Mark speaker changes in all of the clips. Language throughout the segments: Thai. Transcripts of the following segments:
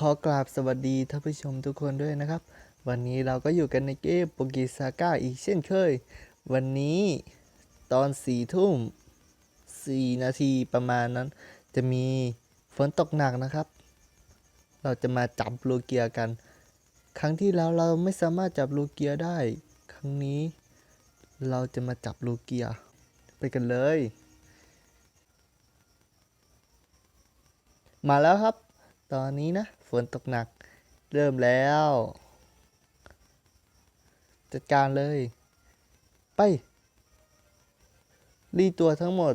Speaker 1: ขอกราบสวัสดีท่านผู้ชมทุกคนด้วยนะครับ วันนี้เราก็อยู่กันในเกมโปกิซาก้าอีกเช่นเคย วันนี้ตอนสี่ทุ่มสี่นาทีประมาณนั้น จะมีฝนตกหนักนะครับ เราจะมาจับโลเกียกัน ครั้งที่แล้วเราไม่สามารถจับโลเกียได้ ครั้งนี้ เราจะมาจับโลเกีย ไปกันเลย มาแล้วครับ ตอนนี้นะ นตกหนัก เริ่มแล้ว จัดการเลย ไป รีตัวทั้งหมด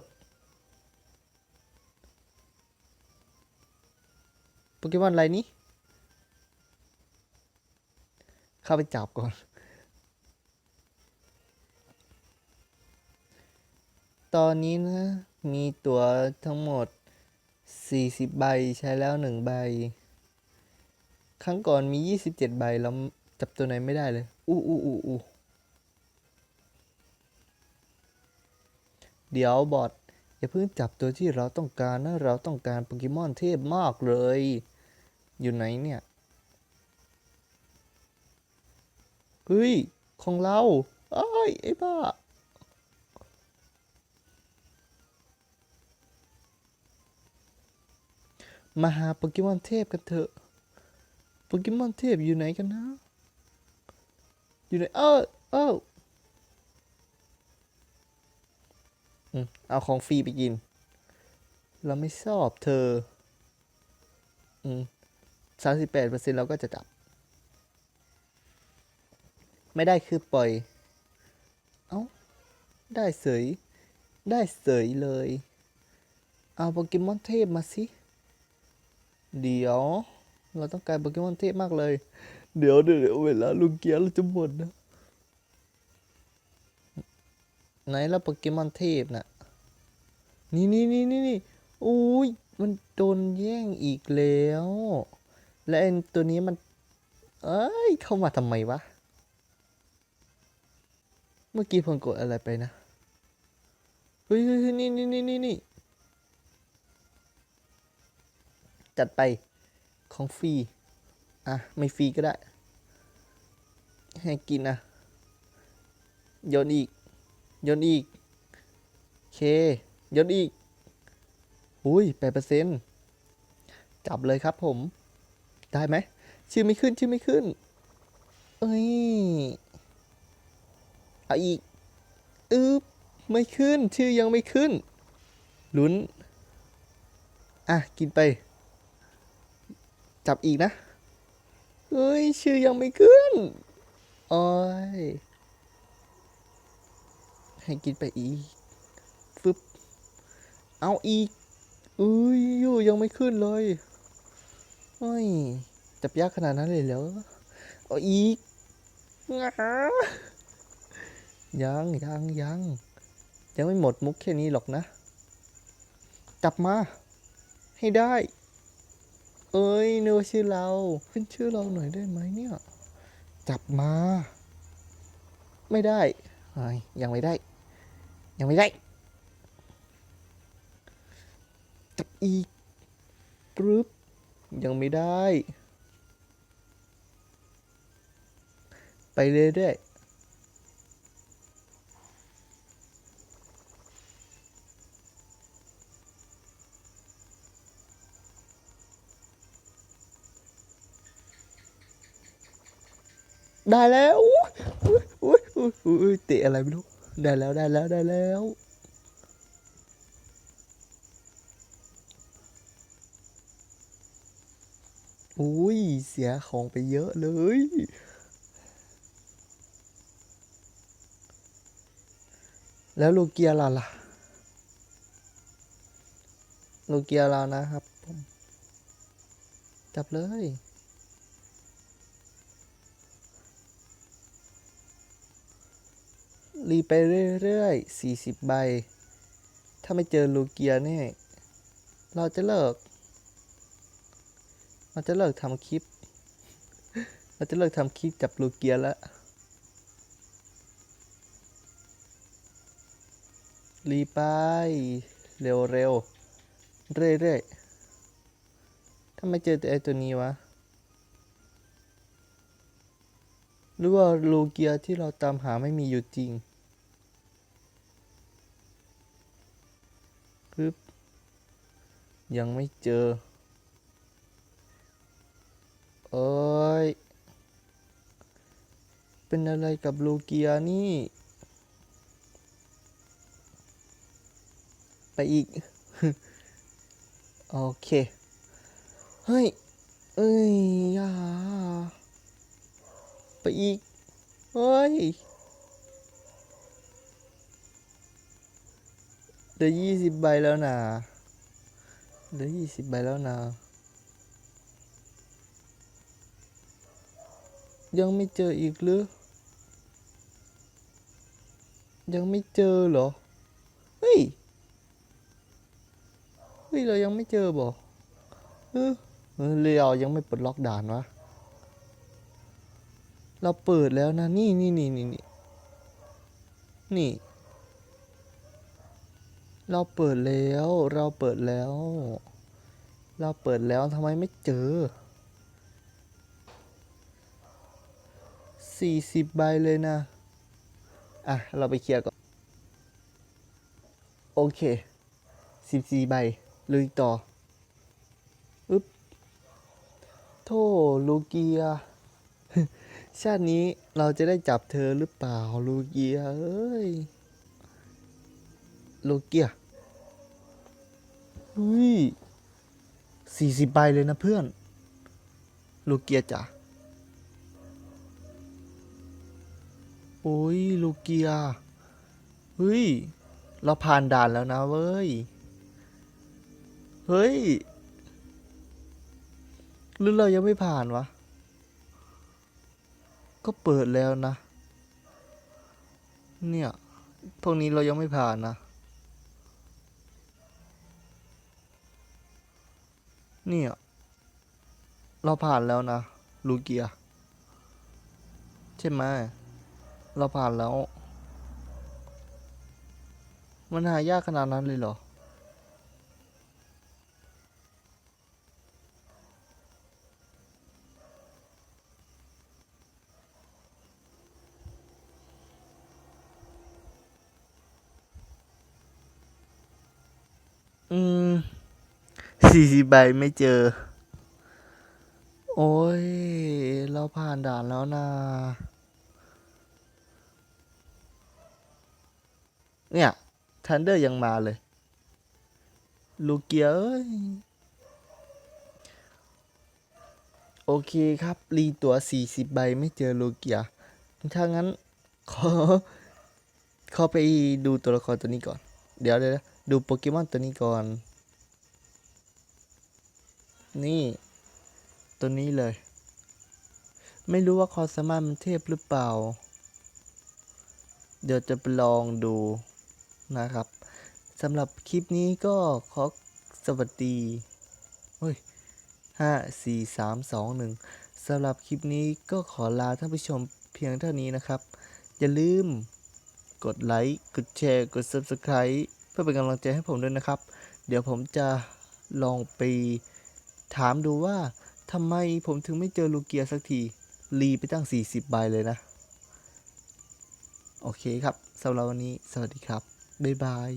Speaker 1: โปเกมอนอะไรนี้ เข้าไปจับก่อน ตอนนี้นะ มีตัวทั้งหมด40 ใบใช้แล้ว 1 ใบ ครั้งก่อนมี 27 ใบแล้วจับตัวไหนไม่ได้เลย อู้อู้อู้อู้เดี๋ยวบอทอย่าเพิ่งจับตัวที่เราต้องการนะ เราต้องการโปเกมอนเทพมากเลย อยู่ไหนเนี่ย เฮ้ย ของเราเอ้ไอ้บ้า มาหาโปเกมอนเทพกันเถอะ โปเกมอนเทพอยู่ไหนกันนะ อยู่ไหนเออเอออืมเอาของฟรีไปกิน เราไม่ชอบเธออืมสามสิบแปดเปอร์เซ็นต์เราก็จะจับ ไม่ได้คือปล่อย เอ้า ได้เสย ได้เสยเลย เอาโปเกมอนเทพมาสิ เดี๋ยว เราต้องการโปเกมอนเทพมากเลย เดี๋ยวเดี๋ยวเวลาลุงเกียร์เราจะหมดนะไหนแล้วโปเกมอนเทพน่ะนี่นี่นี่นี่นี่อุ้ยมันโดนแย่งอีกแล้ว และไอ้ตัวนี้มัน เอ้ย เข้ามาทำไมวะ เมื่อกี้ผมกดอะไรไปนะ เฮ้ยเฮ้ยเฮ้ยนี่นี่นี่นี่นี่จัดไป ของฟรี อะ ไม่ฟรีก็ได้ ให้กินนะโยนอีกโยนอีกโอเคโยนอีก อุ้ยแปดเปอร์เซ็นต์จับเลยครับผม ได้ไหม ชื่อไม่ขึ้น ชื่อไม่ขึ้น เอ้ย เอาอีก อึ๊บ ไม่ขึ้น ชื่อยังไม่ขึ้น ลุ้น อะ กินไป จับอีกนะ เฮ้ย ชื่อยังไม่ขึ้นโอ้ย ให้กินไปอีก ฟึบ เอาอีกเอ้ยอยู่ยังไม่ขึ้นเลยเฮ้ย จับยากขนาดนั้นเลยเหรอ เอาอีกงายังยังยังยังไม่หมดมุกแค่นี้หรอกนะ จับมา ให้ได้ เอ้ยนึกว่าชื่อเราขึ้นชื่อเราหน่อยได้ไหมเนี่ย จับมา ไม่ได้ยยังไม่ได้ ยังไม่ได้ จับอีกปึ๊บยังไม่ได้ ไปเรื่อยๆ ได้แล้วเตะอะไรไม่รู้ ได้แล้วได้แล้วได้แล้ว อุ้ย เสียของไปเยอะเลยแล้วโลเกียเราล่ะ โลเกียเรานะครับผม จับเลย รีไปเรื่อยๆ 40 ใบ ถ้าไม่เจอลูเกียนี่ เราจะเลิก เราจะเลิกทำคลิป เราจะเลิกทำคลิปจับลูเกียแล้ว รีไป เร็วๆ เรื่อยๆถ้าไม่เจอไอตัวนี้วะหรือว่าโลเกียที่เราตามหาไม่มีอยู่จริง ปึ๊บยังไม่เจอ เอ้ย เป็นอะไรกับโลเกียนี่ ไปอีก โอเค เฮ้ย เอ้ยย่าไปอีก เฮ้ย เหลือยี่สิบใบแล้วนะเหลือยี่สิบใบแล้วนะยังไม่เจออีกหรือ ยังไม่เจอเหรอ เฮ้ย เฮ้ย เรายังไม่เจอบ่เออเออเรียวยังไม่เปลดล็อกด่านวะ เราเปิดแล้วนะ นี่นี่นี่นี่นี่นี่ เราเปิดแล้ว เราเปิดแล้ว เราเปิดแล้วทำไมไม่เจอสี่สิบใบเลยนะ อะ เราไปเคลียร์ก่อน โอเคสิบสี่ใบลุยต่ออึ๊บโธ่ลูเกีย ชาตินี้เราจะได้จับเธอหรือเปล่าลูเกีย เอ้ย โลเกียเฮ้ยสี่สิบใบเลยนะเพื่อน โลเกียจ๋าโอ้ยโลเกียเฮ้ย เราผ่านด่านแล้วนะเว้ย เฮ้ย หรือเรายังไม่ผ่านวะ ก็เปิดแล้วนะ เนี่ย พวกนี้เรายังไม่ผ่านนะ นี่เราผ่านแล้วนะลูเกีย ใช่ไหมเราผ่านแล้ว มันหายากขนาดนั้นเลยเหรอม สี่สิบใบไม่เจอ โอ้ย เราผ่านด่านแล้วนะ เนี่ยทันเดอร์ยังมาเลย ลูกเกียเอ้ย โอเคครับ รีตัว 40 ใบไม่เจอลูกเกีย ถ้างั้น ขอ ขอไปดูตัวละครตัวนี้ก่อน เดี๋ยวเดี๋ยวดูโปเกมอนตัวนี้ก่อน นี่ ตัวนี้เลย ไม่รู้ว่าความสามารถมันเทพหรือเปล่า เดี๋ยวจะไปลองดูนะครับสำหรับคลิปนี้ก็ขอสวัสดีเฮ้ยห้าสี่สามสองหนึ่งสำหรับคลิปนี้ก็ขอลาท่านผู้ชมเพียงเท่านี้นะครับ อย่าลืมกดไลค์ กดแชร์ กด Subscribe เพื่อเป็นกำลังใจให้ผมด้วยนะครับ เดี๋ยวผมจะลองไป ถามดูว่าทำไมผมถึงไม่เจอลูเกียสักที รีไปตั้ง 40 ใบเลยนะ โอเคครับสำหรับวันนี้ สวัสดีครับ บ๊ายบาย